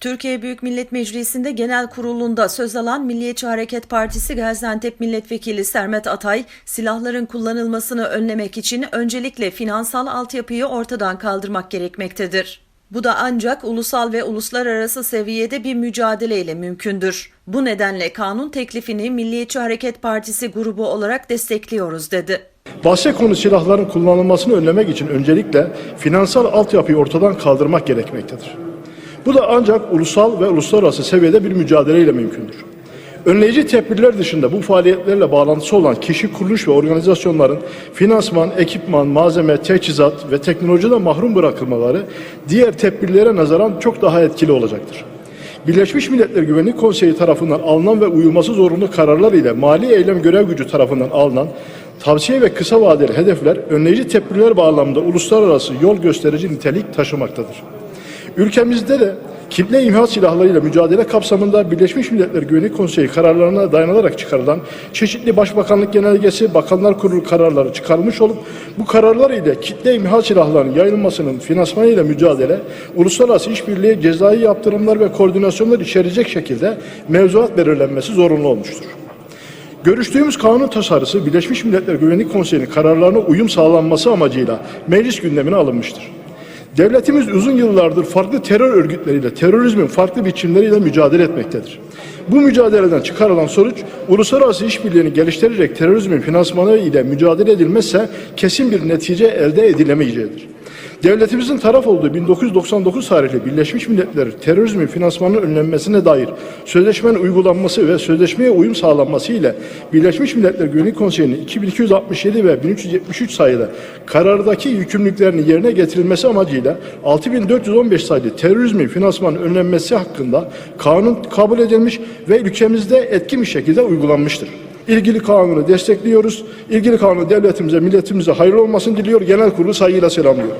Türkiye Büyük Millet Meclisi'nde genel kurulunda söz alan Milliyetçi Hareket Partisi Gaziantep Milletvekili Sermet Atay, silahların kullanılmasını önlemek için öncelikle finansal altyapıyı ortadan kaldırmak gerekmektedir. Bu da ancak ulusal ve uluslararası seviyede bir mücadeleyle mümkündür. Bu nedenle kanun teklifini Milliyetçi Hareket Partisi grubu olarak destekliyoruz dedi. Bahse konu silahların kullanılmasını önlemek için öncelikle finansal altyapıyı ortadan kaldırmak gerekmektedir. Bu da ancak ulusal ve uluslararası seviyede bir mücadeleyle mümkündür. Önleyici tedbirler dışında bu faaliyetlerle bağlantısı olan kişi, kuruluş ve organizasyonların finansman, ekipman, malzeme, teçhizat ve teknolojiden mahrum bırakılmaları diğer tedbirlere nazaran çok daha etkili olacaktır. Birleşmiş Milletler Güvenlik Konseyi tarafından alınan ve uyulması zorunlu kararlar ile mali eylem görev gücü tarafından alınan tavsiye ve kısa vadeli hedefler önleyici tedbirler bağlamında uluslararası yol gösterici nitelik taşımaktadır. Ülkemizde de kitle imha silahlarıyla mücadele kapsamında Birleşmiş Milletler Güvenlik Konseyi kararlarına dayanarak çıkarılan çeşitli Başbakanlık Genelgesi, Bakanlar Kurulu kararları çıkarılmış olup bu kararlar ile kitle imha silahlarının yayılmasının finansmanıyla mücadele, uluslararası işbirliği, cezai yaptırımlar ve koordinasyonlar içerecek şekilde mevzuat belirlenmesi zorunlu olmuştur. Görüştüğümüz kanun tasarısı Birleşmiş Milletler Güvenlik Konseyi'nin kararlarına uyum sağlanması amacıyla meclis gündemine alınmıştır. Devletimiz uzun yıllardır farklı terör örgütleriyle, terörizmin farklı biçimleriyle mücadele etmektedir. Bu mücadeleden çıkarılan sonuç, uluslararası işbirliğini geliştirerek terörizmin finansmanı ile mücadele edilmezse kesin bir netice elde edilemeyeceğidir. Devletimizin taraf olduğu 1999 tarihli Birleşmiş Milletler terörizmin finansmanının önlenmesine dair sözleşmenin uygulanması ve sözleşmeye uyum sağlanması ile Birleşmiş Milletler Güvenlik Konseyi'nin 2267 ve 1373 sayıda karardaki yükümlülüklerinin yerine getirilmesi amacıyla 6415 sayılı terörizmin finansmanının önlenmesi hakkında kanun kabul edilmiş ve ülkemizde etkin bir şekilde uygulanmıştır. İlgili kanunu destekliyoruz. İlgili kanunu devletimize, milletimize hayırlı olmasını diliyor. Genel kurulu saygıyla selamlıyor.